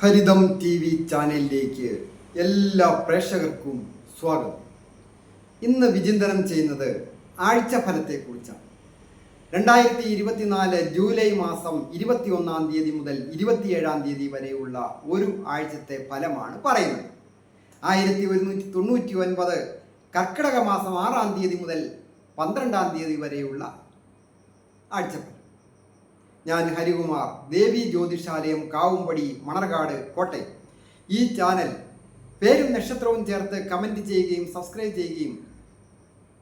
ഹരിതം T V ചാനലിലേക്ക് എല്ലാ പ്രേക്ഷകർക്കും സ്വാഗതം. ഇന്ന് വിചിന്തനം ചെയ്യുന്നത് ആഴ്ച ആഴ്ചഫലത്തെക്കുറിച്ചാണ്. രണ്ടായിരത്തി ഇരുപത്തിനാല് ജൂലൈ മാസം ഇരുപത്തി ഒന്നാം തീയതി മുതൽ ഇരുപത്തിയേഴാം തീയതി വരെയുള്ള ഒരു ആഴ്ചത്തെ ഫലമാണ് പറയുന്നത്. ആയിരത്തി ഒരുന്നൂറ്റി തൊണ്ണൂറ്റി ഒൻപത് കർക്കിടക മാസം ആറാം തീയതി മുതൽ പന്ത്രണ്ടാം തീയതി വരെയുള്ള ആഴ്ചഫലം. ഞാൻ ഹരികുമാർ. ദേവി ജ്യോതിഷാലയം കാവുംപടി മണർകാട് കോട്ടയം. ഈ ചാനൽ പേരും നക്ഷത്രവും ചേർത്ത് കമന്റ് ചെയ്യുകയും സബ്സ്ക്രൈബ് ചെയ്യുകയും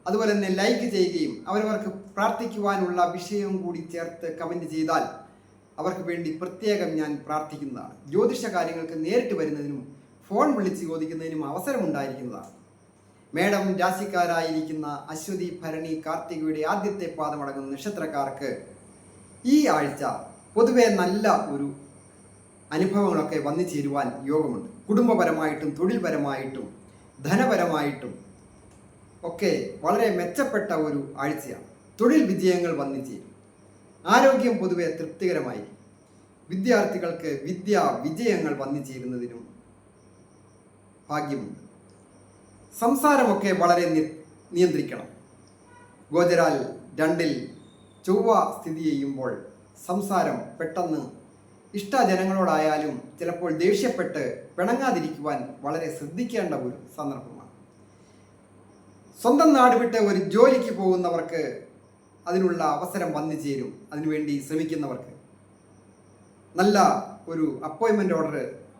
അതുപോലെ തന്നെ ലൈക്ക് ചെയ്യുകയും അവരവർക്ക് പ്രാർത്ഥിക്കുവാനുള്ള വിഷയവും കൂടി ചേർത്ത് കമന്റ് ചെയ്താൽ അവർക്ക് വേണ്ടി പ്രത്യേകം ഞാൻ പ്രാർത്ഥിക്കുന്നതാണ്. ജ്യോതിഷ കാര്യങ്ങൾക്ക് നേരിട്ട് വരുന്നതിനും ഫോൺ വിളിച്ച് ചോദിക്കുന്നതിനും അവസരമുണ്ടായിരിക്കുന്നതാണ്. മേഡം രാശിക്കാരായിരിക്കുന്ന അശ്വതി ഭരണി കാർത്തികയുടെ ആദ്യത്തെ പാദമടങ്ങുന്ന നക്ഷത്രക്കാർക്ക് ഈ ആഴ്ച പൊതുവെ നല്ല ഒരു അനുഭവങ്ങളൊക്കെ വന്നു ചേരുവാൻ യോഗമുണ്ട്. കുടുംബപരമായിട്ടും തൊഴിൽപരമായിട്ടും ധനപരമായിട്ടും ഒക്കെ വളരെ മെച്ചപ്പെട്ട ഒരു ആഴ്ചയാണ്. തൊഴിൽ വിജയങ്ങൾ വന്നു ചേരും. ആരോഗ്യം പൊതുവെ തൃപ്തികരമായി വിദ്യാർത്ഥികൾക്ക് വിദ്യാ വിജയങ്ങൾ വന്നു ചേരുന്നതിനും ഭാഗ്യമുണ്ട്. സംസാരമൊക്കെ വളരെ നിയന്ത്രിക്കണം. ഗോചരാൽ രണ്ടിൽ ചൊവ്വ സ്ഥിതി ചെയ്യുമ്പോൾ സംസാരം പെട്ടെന്ന് ഇഷ്ടജനങ്ങളോടായാലും ചിലപ്പോൾ ദേഷ്യപ്പെട്ട് പിണങ്ങാതിരിക്കുവാൻ വളരെ ശ്രദ്ധിക്കേണ്ട ഒരു സന്ദർഭമാണ്. സ്വന്തം നാട് വിട്ട് ഒരു ജോലിക്ക് പോകുന്നവർക്ക് അതിനുള്ള അവസരം വന്നു ചേരും. അതിനുവേണ്ടി ശ്രമിക്കുന്നവർക്ക്. നല്ല ഒരു അപ്പോയിൻമെന്റ് ഓർഡർ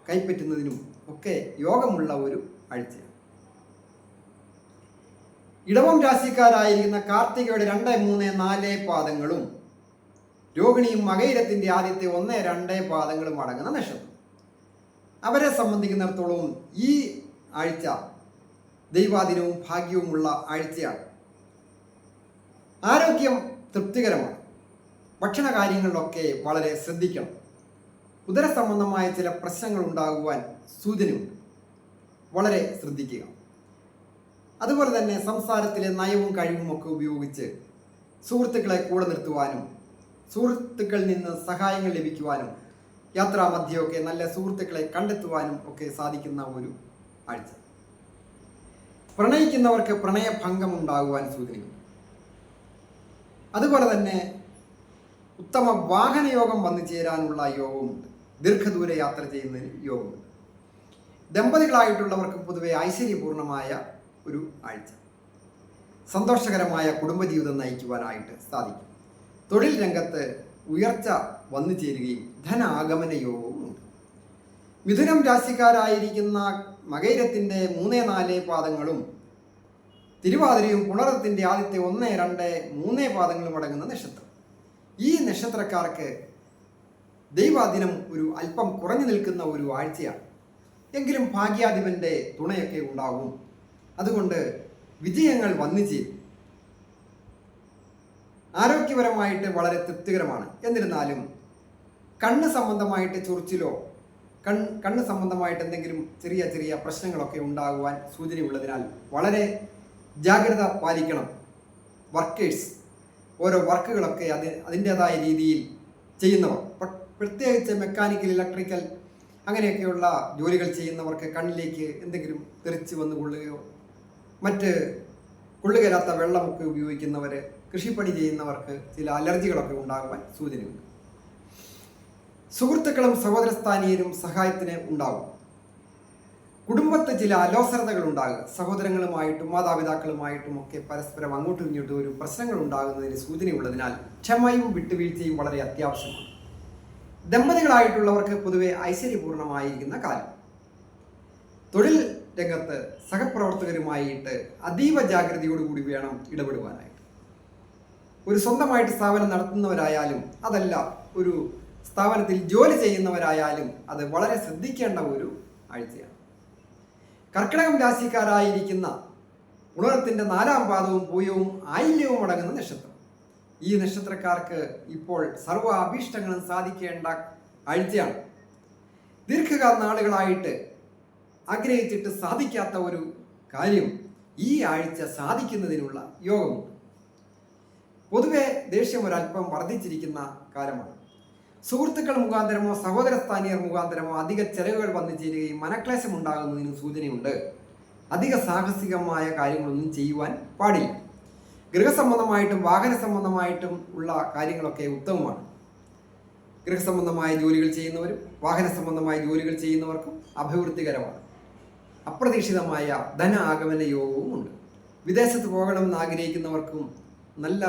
കൈപ്പറ്റുന്നതിനും ഒക്കെ യോഗമുള്ള ഒരു ആഴ്ചയാണ്. ഇടവം രാശിക്കാരായിരിക്കുന്ന കാർത്തികയുടെ രണ്ട് മൂന്ന് നാല് പാദങ്ങളും രോഹിണിയും മകയിരത്തിന്റെ ആദ്യത്തെ ഒന്ന് രണ്ട് പാദങ്ങളും അടങ്ങുന്ന നക്ഷത്രം. അവരെ സംബന്ധിക്കുന്നിടത്തോളം ഈ ആഴ്ച ദൈവാദിനവും ഭാഗ്യവുമുള്ള ആഴ്ചയാണ്. ആരോഗ്യം തൃപ്തികരമാണ്. ഭക്ഷണ കാര്യങ്ങളിലൊക്കെ വളരെ ശ്രദ്ധിക്കണം. ഉദര സംബന്ധമായ ചില പ്രശ്നങ്ങൾ ഉണ്ടാകുവാൻ സൂചനയുണ്ട്. വളരെ ശ്രദ്ധിക്കുക. അതുപോലെ തന്നെ സംസാരത്തിലെ നയവും കഴിവും ഒക്കെ ഉപയോഗിച്ച് സുഹൃത്തുക്കളെ കൂടെ നിർത്തുവാനും സുഹൃത്തുക്കളിൽ നിന്ന് സഹായങ്ങൾ ലഭിക്കുവാനും യാത്രാമധ്യമൊക്കെ നല്ല സുഹൃത്തുക്കളെ കണ്ടെത്തുവാനും ഒക്കെ സാധിക്കുന്ന ഒരു ആഴ്ച. പ്രണയിക്കുന്നവർക്ക് പ്രണയഭംഗം ഉണ്ടാകുവാൻ സൂചനയും. അതുപോലെ തന്നെ ഉത്തമ വാഹനയോഗം വന്നു ചേരാനുള്ള യോഗമുണ്ട് ദീർഘദൂര യാത്ര ചെയ്യുന്നതിന് യോഗമുണ്ട് ദമ്പതികളായിട്ടുള്ളവർക്ക് പൊതുവെ ഐശ്വര്യപൂർണമായ ഒരു ആഴ്ച. സന്തോഷകരമായ കുടുംബജീവിതം നയിക്കുവാനായിട്ട് സാധിക്കും. തൊഴിൽ രംഗത്ത് ഉയർച്ച വന്നു ചേരുകയും ധനാഗമന യോഗവും ഉണ്ട്. മിഥുനം രാശിക്കാരായിരിക്കുന്ന മകൈരത്തിന്റെ മൂന്ന് നാല് പാദങ്ങളും തിരുവാതിരയും പുണറത്തിന്റെ ആദ്യത്തെ ഒന്ന് രണ്ട് മൂന്ന് പാദങ്ങളും അടങ്ങുന്ന നക്ഷത്രം. ഈ നക്ഷത്രക്കാർക്ക് ദൈവാദിനം ഒരു അല്പം കുറഞ്ഞു നിൽക്കുന്ന ഒരു ആഴ്ചയാണ്. എങ്കിലും ഭാഗ്യാധിപന്റെ തുണയൊക്കെ ഉണ്ടാവും. അതുകൊണ്ട് വിജയങ്ങൾ വന്നു ചേരും. ആരോഗ്യപരമായിട്ട് വളരെ തൃപ്തികരമാണ്. എന്നിരുന്നാലും കണ്ണ് സംബന്ധമായിട്ട് ചൊറിച്ചിലോ കൺ കണ്ണ് സംബന്ധമായിട്ട് എന്തെങ്കിലും ചെറിയ ചെറിയ പ്രശ്നങ്ങളൊക്കെ ഉണ്ടാകുവാൻ സൂചനയുള്ളതിനാൽ വളരെ ജാഗ്രത പാലിക്കണം. വർക്കേഴ്സ് ഓരോ വർക്കുകളൊക്കെ അത് അതിന്റെതായ രീതിയിൽ ചെയ്യുന്നവർ പ്ര- പ്രത്യേകിച്ച് മെക്കാനിക്കൽ ഇലക്ട്രിക്കൽ അങ്ങനെയൊക്കെയുള്ള ജോലികൾ ചെയ്യുന്നവർക്ക് കണ്ണിലേക്ക് എന്തെങ്കിലും തെറിച്ച് വന്ന് കൊള്ളുകയോ മറ്റ് കൊള്ളുകരാത്ത വെള്ളമൊക്കെ ഉപയോഗിക്കുന്നവർ കൃഷിപ്പണി ചെയ്യുന്നവർക്ക് ചില അലർജികളൊക്കെ ഉണ്ടാകുവാൻ സൂചനയുണ്ട്. സുഹൃത്തുക്കളും സഹോദരസ്ഥാനീയരും സഹായത്തിന് ഉണ്ടാകും കുടുംബത്തെ ചില അലോസരതകൾ ഉണ്ടാകുക. സഹോദരങ്ങളുമായിട്ടും മാതാപിതാക്കളുമായിട്ടും ഒക്കെ പരസ്പരം അങ്ങോട്ടും ഇങ്ങോട്ടും ഒരു പ്രശ്നങ്ങൾ ഉണ്ടാകുന്നതിന് സൂചനയുള്ളതിനാൽ ക്ഷമയും വിട്ടുവീഴ്ചയും വളരെ അത്യാവശ്യമാണ്. ദമ്പതികളായിട്ടുള്ളവർക്ക് പൊതുവെ ഐശ്വര്യപൂർണമായിരിക്കുന്ന കാലം. തൊഴിൽ രംഗത്ത് സഹപ്രവർത്തകരുമായിട്ട് അതീവ ജാഗ്രതയോടുകൂടി വേണം ഇടപെടുവാനായിട്ട് ഒരു സ്വന്തമായിട്ട് സ്ഥാപനം നടത്തുന്നവരായാലും അതല്ല ഒരു സ്ഥാപനത്തിൽ ജോലി ചെയ്യുന്നവരായാലും അത് വളരെ ശ്രദ്ധിക്കേണ്ട ഒരു ആഴ്ചയാണ്. കർക്കിടകം രാശിക്കാരായിരിക്കുന്ന ഉണർത്തിന്റെ നാലാം പാദവും പൂയവും ആയില്യവും അടങ്ങുന്ന നക്ഷത്രം. ഈ നക്ഷത്രക്കാർക്ക് ഇപ്പോൾ സർവ അഭീഷ്ടങ്ങളും സാധിക്കേണ്ട ആഴ്ചയാണ്. ദീർഘകാല നാളുകളായിട്ട് ആഗ്രഹിച്ചിട്ട് സാധിക്കാത്ത ഒരു കാര്യം ഈ ആഴ്ച സാധിക്കുന്നതിനുള്ള യോഗമുണ്ട്. പൊതുവെ ദേഷ്യം ഒരല്പം വർദ്ധിച്ചിരിക്കുന്ന കാലമാണ്. സുഹൃത്തുക്കൾ മുഖാന്തരമോ സഹോദര സ്ഥാനീയർ മുഖാന്തരമോ അധിക ചെലവുകൾ വന്നു ചേരുകയും മനക്ലേശം ഉണ്ടാകുന്നതിനും സൂചനയുണ്ട്. അധിക സാഹസികമായ കാര്യങ്ങളൊന്നും ചെയ്യുവാൻ പാടില്ല. ഗൃഹസംബന്ധമായിട്ടും വാഹന സംബന്ധമായിട്ടും ഉള്ള കാര്യങ്ങളൊക്കെ ഉത്തമമാണ്. ഗൃഹസംബന്ധമായ ജോലികൾ ചെയ്യുന്നവരും വാഹന സംബന്ധമായ ജോലികൾ ചെയ്യുന്നവർക്കും അഭിവൃദ്ധികരമാണ്. അപ്രതീക്ഷിതമായ ധന ആഗമന യോഗവും ഉണ്ട് വിദേശത്ത് പോകണമെന്ന് ആഗ്രഹിക്കുന്നവർക്കും നല്ല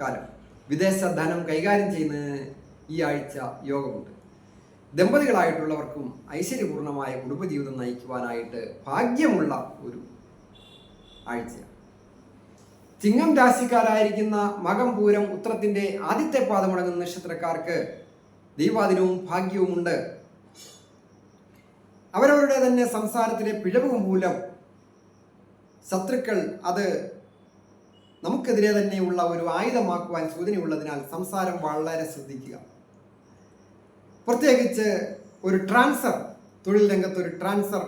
കാലം. വിദേശ ധനം കൈകാര്യം ചെയ്യുന്നതിന് ഈ ആഴ്ച യോഗമുണ്ട്. ദമ്പതികളായിട്ടുള്ളവർക്കും ഐശ്വര്യപൂർണമായ കുടുംബജീവിതം നയിക്കുവാനായിട്ട് ഭാഗ്യമുള്ള ഒരു ആഴ്ച ചിങ്ങം രാശിക്കാരായിരിക്കുന്ന മകം പൂരം ഉത്രത്തിന്റെ ആദ്യത്തെ പാദമടങ്ങുന്ന നക്ഷത്രക്കാർക്ക് ദൈവാദിനവും ഭാഗ്യവുമുണ്ട്. അവരവരുടെ തന്നെ സംസാരത്തിലെ പിഴവ് മൂലം ശത്രുക്കൾ അത് നമുക്കെതിരെ തന്നെയുള്ള ഒരു ആയുധമാക്കുവാൻ സൂചനയുള്ളതിനാൽ സംസാരം വളരെ ശ്രദ്ധിക്കുക. പ്രത്യേകിച്ച് ഒരു ട്രാൻസ്ഫർ തൊഴിൽ രംഗത്ത് ഒരു ട്രാൻസ്ഫർ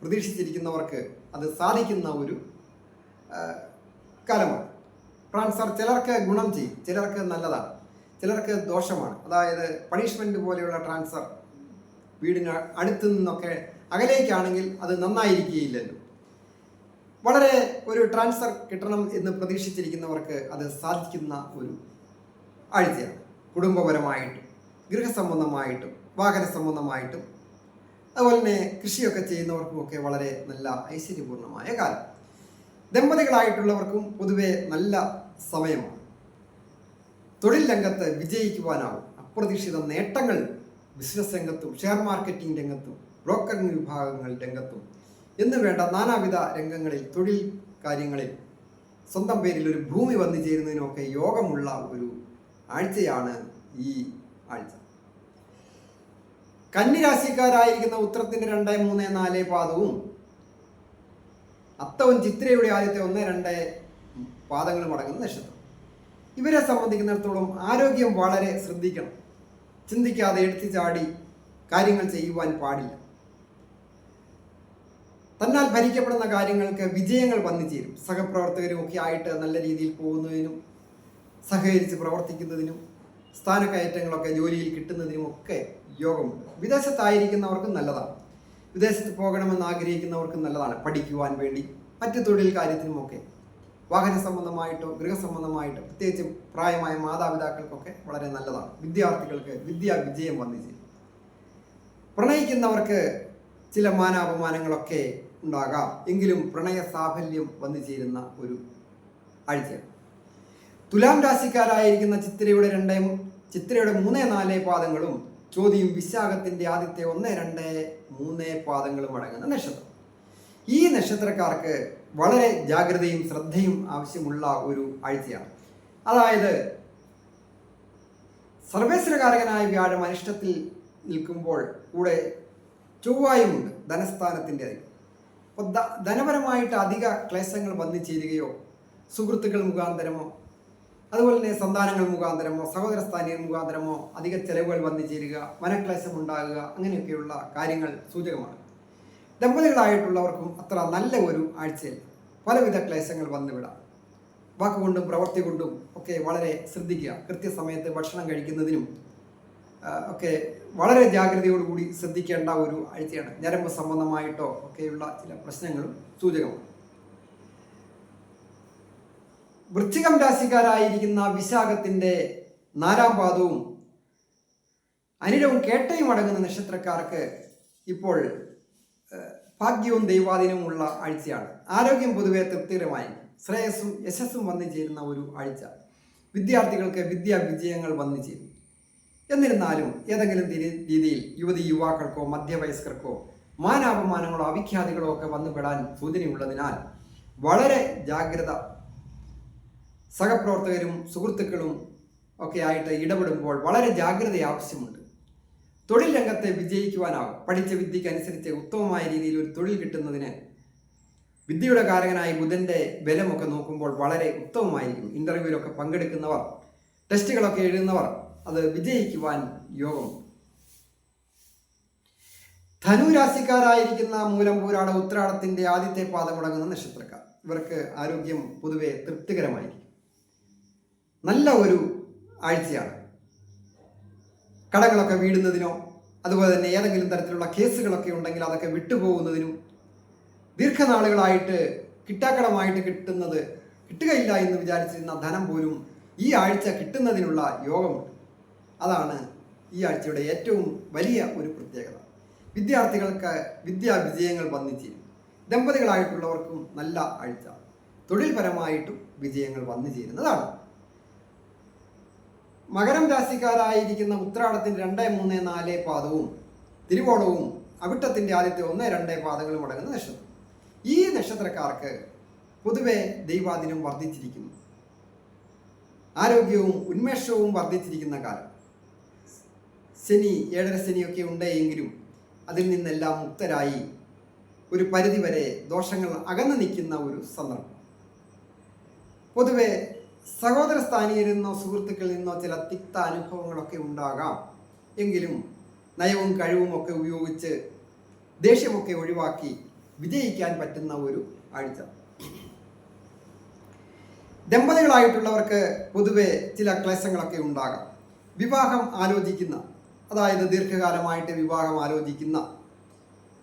പ്രതീക്ഷിച്ചിരിക്കുന്നവർക്ക് അത് സാധിക്കുന്ന ഒരു കാലമാണ്. ട്രാൻസ്ഫർ ചിലർക്ക് ഗുണം ചെയ്യും ചിലർക്ക് നല്ലതാണ് ചിലർക്ക് ദോഷമാണ്. അതായത് പണിഷ്മെന്റ് പോലെയുള്ള ട്രാൻസ്ഫർ വീടിന് അടുത്ത് നിന്നൊക്കെ അകലേക്കാണെങ്കിൽ അത് നന്നായിരിക്കുകയില്ലല്ലോ. വളരെ ഒരു ട്രാൻസ്ഫർ കിട്ടണം എന്ന് പ്രതീക്ഷിച്ചിരിക്കുന്നവർക്ക് അത് സാധിക്കുന്ന ഒരു ആഴ്ചയാണ്. കുടുംബപരമായിട്ടും ഗൃഹസംബന്ധമായിട്ടും വാഹന സംബന്ധമായിട്ടും അതുപോലെ തന്നെ കൃഷിയൊക്കെ ചെയ്യുന്നവർക്കുമൊക്കെ വളരെ നല്ല ഐശ്വര്യപൂർണമായ കാലം. ദമ്പതികളായിട്ടുള്ളവർക്കും പൊതുവെ നല്ല സമയമാണ്. തൊഴിൽ രംഗത്ത് വിജയിക്കുവാനാവും അപ്രതീക്ഷിത നേട്ടങ്ങൾ ബിസിനസ് രംഗത്തും ഷെയർ മാർക്കറ്റിംഗ് രംഗത്തും ബ്രോക്കറിംഗ് വിഭാഗങ്ങൾ രംഗത്തും എന്ന് വേണ്ട നാനാവിധ രംഗങ്ങളിൽ തൊഴിൽ കാര്യങ്ങളിൽ സ്വന്തം പേരിൽ ഒരു ഭൂമി വന്നു ചേരുന്നതിനൊക്കെ യോഗമുള്ള ഒരു ആഴ്ചയാണ് ഈ ആഴ്ച. കന്നിരാശിക്കാരായിരിക്കുന്ന ഉത്തരത്തിന്റെ രണ്ട് മൂന്ന് നാല് പാദവും അത്തവും ചിത്രയുടെ ആദ്യത്തെ ഒന്ന് രണ്ട് പാദങ്ങളും അടങ്ങുന്ന നക്ഷത്രം. ഇവരെ സംബന്ധിക്കുന്നിടത്തോളം ആരോഗ്യം വളരെ ശ്രദ്ധിക്കണം. ചിന്തിക്കാതെ എടുത്തു ചാടി കാര്യങ്ങൾ ചെയ്യുവാൻ പാടില്ല. തന്നാൽ ഭരിക്കപ്പെടുന്ന കാര്യങ്ങൾക്ക് വിജയങ്ങൾ വന്നു ചേരും. സഹപ്രവർത്തകരും ഒക്കെ ആയിട്ട് നല്ല രീതിയിൽ പോകുന്നതിനും സഹകരിച്ച് പ്രവർത്തിക്കുന്നതിനും സ്ഥാനക്കയറ്റങ്ങളൊക്കെ ജോലിയിൽ കിട്ടുന്നതിനും ഒക്കെ യോഗമുണ്ട്. വിദേശത്തായിരിക്കുന്നവർക്കും നല്ലതാണ്. വിദേശത്ത് പോകണമെന്ന് ആഗ്രഹിക്കുന്നവർക്കും നല്ലതാണ്. പഠിക്കുവാൻ വേണ്ടി മറ്റു തൊഴിൽ കാര്യത്തിനുമൊക്കെ വാഹന സംബന്ധമായിട്ടോ ഗൃഹസംബന്ധമായിട്ടോ പ്രത്യേകിച്ച് പ്രായമായ മാതാപിതാക്കൾക്കൊക്കെ വളരെ നല്ലതാണ്. വിദ്യാർത്ഥികൾക്ക് വിദ്യാ വിജയം വന്നു ചെയ്യും പ്രണയിക്കുന്നവർക്ക് ചില മാനാപമാനങ്ങളൊക്കെ ഉണ്ടാകാം. എങ്കിലും പ്രണയ സാഫല്യം വന്നു ചേരുന്ന ഒരു ആഴ്ച തുലാം രാശിക്കാരായിരിക്കുന്ന ചിത്രയുടെ രണ്ടേ ചിത്രയുടെ മൂന്നേ നാല് പാദങ്ങളും ചോദ്യം വിശാഖത്തിന്റെ ആദ്യത്തെ ഒന്ന് രണ്ട് മൂന്ന് പാദങ്ങളും അടങ്ങുന്ന നക്ഷത്രം. ഈ നക്ഷത്രക്കാർക്ക് വളരെ ജാഗ്രതയും ശ്രദ്ധയും ആവശ്യമുള്ള ഒരു ആഴ്ചയാണ്. അതായത് സർവേശ്വരകാരകനായ വ്യാഴം അനിഷ്ടത്തിൽ നിൽക്കുമ്പോൾ കൂടെ ചൊവ്വായുമുണ്ട് ധനസ്ഥാനത്തിന്റെ അതിൽ അപ്പോൾ ധനപരമായിട്ട് അധിക ക്ലേശങ്ങൾ വന്നു ചേരുകയോ സുഹൃത്തുക്കൾ മുഖാന്തരമോ അതുപോലെ തന്നെ സന്താനങ്ങൾ മുഖാന്തരമോ സഹോദര മുഖാന്തരമോ അധിക ചെലവുകൾ വന്നു ചേരുക മനക്ലേശം ഉണ്ടാകുക അങ്ങനെയൊക്കെയുള്ള കാര്യങ്ങൾ സൂചകമാണ്. ദമ്പതികളായിട്ടുള്ളവർക്കും അത്ര നല്ല ഒരു ആഴ്ചയല്ല. പലവിധ ക്ലേശങ്ങൾ വന്നുവിടാം. വാക്കുകൊണ്ടും പ്രവൃത്തി കൊണ്ടും ഒക്കെ വളരെ ശ്രദ്ധിക്കുക. കൃത്യസമയത്ത് ഭക്ഷണം കഴിക്കുന്നതിനും ഒക്കെ വളരെ ജാഗ്രതയോടുകൂടി ശ്രദ്ധിക്കേണ്ട ഒരു ആഴ്ചയാണ്. ഞരമ്പ് സംബന്ധമായിട്ടോ ഒക്കെയുള്ള ചില പ്രശ്നങ്ങളും സൂചകമാണ്. വൃശ്ചികം രാശിക്കാരായിരിക്കുന്ന വിശാഖത്തിന്റെ നാലാം പാദവും അനിലവും കേട്ടയും അടങ്ങുന്ന നക്ഷത്രക്കാർക്ക് ഇപ്പോൾ ഭാഗ്യവും ദൈവാധീനവുമുള്ള ആഴ്ചയാണ്. ആരോഗ്യം പൊതുവെ തൃപ്തികരമായി ശ്രേയസ്സും യശസ്സും വന്നു ചേരുന്ന ഒരു ആഴ്ച. വിദ്യാർത്ഥികൾക്ക് വിദ്യാ വിജയങ്ങൾ വന്നു ചേരും. എന്നിരുന്നാലും ഏതെങ്കിലും രീതിയിൽ യുവതി യുവാക്കൾക്കോ മധ്യവയസ്കർക്കോ മാനാപമാനങ്ങളോ അവിഖ്യാതികളോ ഒക്കെ വന്നുപെടാൻ സൂചനയുള്ളതിനാൽ വളരെ ജാഗ്രത സഹപ്രവർത്തകരും സുഹൃത്തുക്കളും ഒക്കെ ആയിട്ട് ഇടപെടുമ്പോൾ വളരെ ജാഗ്രത ആവശ്യമുണ്ട് തൊഴിൽ രംഗത്തെ വിജയിക്കുവാനാവും. പഠിച്ച വിദ്യയ്ക്ക് അനുസരിച്ച് ഉത്തമമായ രീതിയിൽ ഒരു തൊഴിൽ കിട്ടുന്നതിന് വിദ്യയുടെ കാരകനായി ബുധന്റെ ബലമൊക്കെ നോക്കുമ്പോൾ വളരെ ഉത്തമമായിരിക്കും. ഇന്റർവ്യൂവിലൊക്കെ പങ്കെടുക്കുന്നവർ ടെസ്റ്റുകളൊക്കെ എഴുതുന്നവർ അത് വിജയിക്കുവാൻ യോഗം. ധനുരാശിക്കാരായിരിക്കുന്ന മൂലം പൂരാട ഉത്രാടത്തിന്റെ ആദ്യത്തെ പാദം മുടങ്ങുന്ന നക്ഷത്രക്കാർ. ഇവർക്ക് ആരോഗ്യം പൊതുവെ തൃപ്തികരമായിരിക്കും. നല്ല ഒരു ആഴ്ചയാണ്. കടങ്ങളൊക്കെ വീടുന്നതിനോ അതുപോലെ തന്നെ ഏതെങ്കിലും തരത്തിലുള്ള കേസുകളൊക്കെ ഉണ്ടെങ്കിൽ അതൊക്കെ വിട്ടുപോകുന്നതിനും ദീർഘനാളുകളായിട്ട് കിട്ടാക്കടമായിട്ട് കിട്ടുന്നത് കിട്ടുകയില്ല എന്ന് വിചാരിച്ചിരുന്ന ധനം പോലും ഈ ആഴ്ച കിട്ടുന്നതിനുള്ള യോഗമുണ്ട്. അതാണ് ഈ ആഴ്ചയുടെ ഏറ്റവും വലിയ ഒരു പ്രത്യേകത. വിദ്യാർത്ഥികൾക്ക് വിദ്യാ വിജയങ്ങൾ വന്നിച്ചേരും ദമ്പതികളായിട്ടുള്ളവർക്കും നല്ല ആഴ്ച. തൊഴിൽപരമായിട്ടും വിജയങ്ങൾ വന്നു ചേരുന്നതാണ് മകരം രാശിക്കാരായിരിക്കുന്ന ഉത്രാടത്തിന്റെ രണ്ട് മൂന്ന് നാല് പാദവും തിരുവോണവും അവിട്ടത്തിന്റെ ആദ്യത്തെ ഒന്ന് രണ്ട് പാദങ്ങളും അടങ്ങുന്ന നക്ഷത്രം. ഈ നക്ഷത്രക്കാർക്ക് പൊതുവെ ദൈവാദിനം വർദ്ധിച്ചിരിക്കുന്നു. ആരോഗ്യവും ഉന്മേഷവും വർദ്ധിച്ചിരിക്കുന്ന കാലം. ശനി ഏഴര ശനിയൊക്കെ ഉണ്ടെങ്കിലും അതിൽ നിന്നെല്ലാം മുക്തരായി ഒരു പരിധിവരെ ദോഷങ്ങൾ അകന്നു നിൽക്കുന്ന ഒരു സന്ദർഭം. പൊതുവെ സഹോദര സ്ഥാനീയരിൽ നിന്നോ സുഹൃത്തുക്കളിൽ നിന്നോ ചില തിക്ത അനുഭവങ്ങളൊക്കെ ഉണ്ടാകാം. എങ്കിലും നയവും കഴിവും ഒക്കെ ഉപയോഗിച്ച് ദേഷ്യമൊക്കെ ഒഴിവാക്കി വിജയിക്കാൻ പറ്റുന്ന ഒരു ആഴ്ച. ദമ്പതികളായിട്ടുള്ളവർക്ക് പൊതുവെ ചില ക്ലേശങ്ങളൊക്കെ ഉണ്ടാകാം. വിവാഹം ആലോചിക്കുന്ന അതായത് ദീർഘകാലമായിട്ട് വിവാഹം ആലോചിക്കുന്ന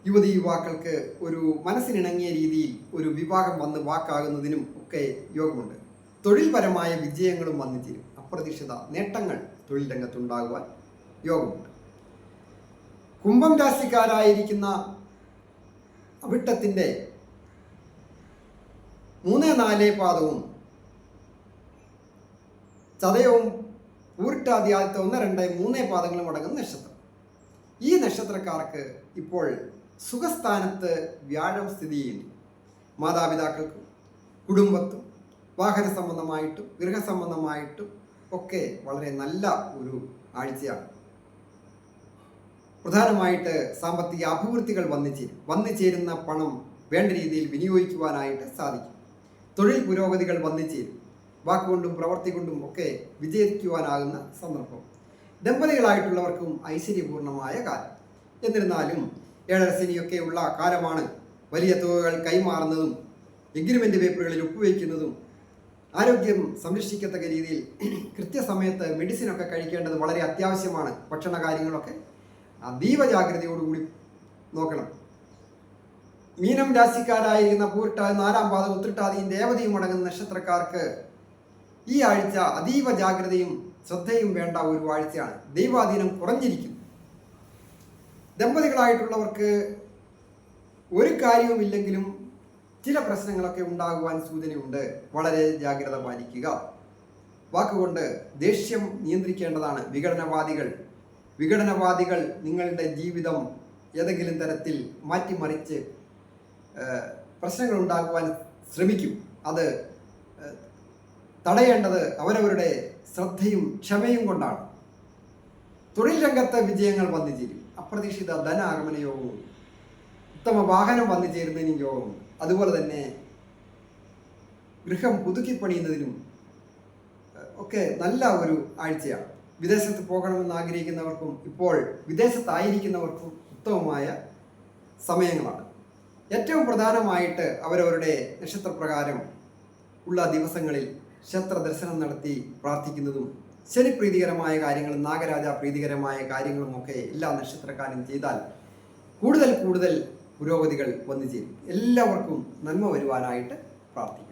യുവതി യുവാക്കൾക്ക് ഒരു മനസ്സിനിണങ്ങിയ രീതിയിൽ ഒരു വിവാഹം വന്ന് വാക്കാകുന്നതിനും ഒക്കെ യോഗമുണ്ട്. തൊഴിൽപരമായ വിജയങ്ങളും വന്നു തീരും അപ്രതീക്ഷിത നേട്ടങ്ങൾ തൊഴിൽ രംഗത്തുണ്ടാകുവാൻ യോഗമുണ്ട്. കുംഭം രാശിക്കാരായിരിക്കുന്ന അവിട്ടത്തിന്റെ മൂന്ന് നാല് പാദവും ചതയവും ഊരിട്ടാതി ആദ്യത്തെ ഒന്ന് രണ്ട് മൂന്ന് പാദങ്ങളും അടങ്ങുന്ന നക്ഷത്രം. ഈ നക്ഷത്രക്കാർക്ക് ഇപ്പോൾ സുഖസ്ഥാനത്ത് വ്യാഴം സ്ഥിതി ചെയ്യുന്നു. മാതാപിതാക്കൾക്കും കുടുംബത്തും വാഹന സംബന്ധമായിട്ടും ഗൃഹസംബന്ധമായിട്ടും ഒക്കെ വളരെ നല്ല ഒരു ആഴ്ചയാണ്. പ്രധാനമായിട്ട് സാമ്പത്തിക അഭിവൃദ്ധികൾ വന്നു ചേരും. വന്നു ചേരുന്ന പണം വേണ്ട രീതിയിൽ വിനിയോഗിക്കുവാനായിട്ട് സാധിക്കും. തൊഴിൽ പുരോഗതികൾ വന്നു ചേരും. വാക്കുകൊണ്ടും പ്രവൃത്തി കൊണ്ടും ഒക്കെ വിജയിക്കുവാനാകുന്ന സന്ദർഭം. ദമ്പതികളായിട്ടുള്ളവർക്കും ഐശ്വര്യപൂർണമായ കാലം. എന്നിരുന്നാലും ഏഴര ശനിയൊക്കെയുള്ള കാലമാണ്. വലിയ തുകകൾ കൈമാറുന്നതും എഗ്രിമെന്റ് പേപ്പറുകളിൽ ഒപ്പുവയ്ക്കുന്നതും ആരോഗ്യം സംരക്ഷിക്കത്തക്ക രീതിയിൽ കൃത്യസമയത്ത് മെഡിസിനൊക്കെ കഴിക്കേണ്ടത് വളരെ അത്യാവശ്യമാണ്. ഭക്ഷണ കാര്യങ്ങളൊക്കെ അതീവ ജാഗ്രതയോടുകൂടി നോക്കണം. മീനം രാശിക്കാരായിരിക്കുന്ന പൂർട്ടാ നാലാം പാദം ഉത്രട്ടാതിയും ദേവതയും അടങ്ങുന്ന നക്ഷത്രക്കാർക്ക് ഈ ആഴ്ച അതീവ ജാഗ്രതയും ശ്രദ്ധയും വേണ്ട ഒരു ആഴ്ചയാണ്. ദൈവാധീനം കുറഞ്ഞിരിക്കുന്നു ദമ്പതികളായിട്ടുള്ളവർക്ക് ഒരു കാര്യവുമില്ലെങ്കിലും ചില പ്രശ്നങ്ങളൊക്കെ ഉണ്ടാകുവാൻ സൂചനയുണ്ട്. വളരെ ജാഗ്രത പാലിക്കുക. വാക്കുകൊണ്ട് ദേഷ്യം നിയന്ത്രിക്കേണ്ടതാണ് വിഘടനവാദികൾ. വിഘടനവാദികൾ നിങ്ങളുടെ ജീവിതം ഏതെങ്കിലും തരത്തിൽ മാറ്റിമറിച്ച് പ്രശ്നങ്ങൾ ഉണ്ടാകുവാൻ ശ്രമിക്കും. അത് തടയേണ്ടത് അവരവരുടെ ശ്രദ്ധയും ക്ഷമയും കൊണ്ടാണ്. തൊഴിൽ രംഗത്തെ വിജയങ്ങൾ വന്നു ചേരും അപ്രതീക്ഷിത ധനാഗമന യോഗവും ഉത്തമ വാഹനം വന്നു ചേരുന്നതിനും യോഗമുണ്ട് അതുപോലെ തന്നെ ഗൃഹം പുതുക്കി പണിയുന്നതിനും ഒക്കെ നല്ല ഒരു ആഴ്ചയാണ് വിദേശത്ത് പോകണമെന്ന് ആഗ്രഹിക്കുന്നവർക്കും ഇപ്പോൾ വിദേശത്തായിരിക്കുന്നവർക്കും ഉത്തമമായ സമയങ്ങളാണ്. ഏറ്റവും പ്രധാനമായിട്ട് അവരവരുടെ നക്ഷത്രപ്രകാരം ഉള്ള ദിവസങ്ങളിൽ ക്ഷേത്ര ദർശനം നടത്തി പ്രാർത്ഥിക്കുന്നതും ശനി പ്രീതികരമായ കാര്യങ്ങളും നാഗരാജ പ്രീതികരമായ കാര്യങ്ങളുമൊക്കെ എല്ലാ നക്ഷത്രക്കാരും ചെയ്താൽ കൂടുതൽ കൂടുതൽ പുരോഗതികൾ വന്നു ചേരും. എല്ലാവർക്കും നന്മ വരുവാനായിട്ട് പ്രാർത്ഥിക്കും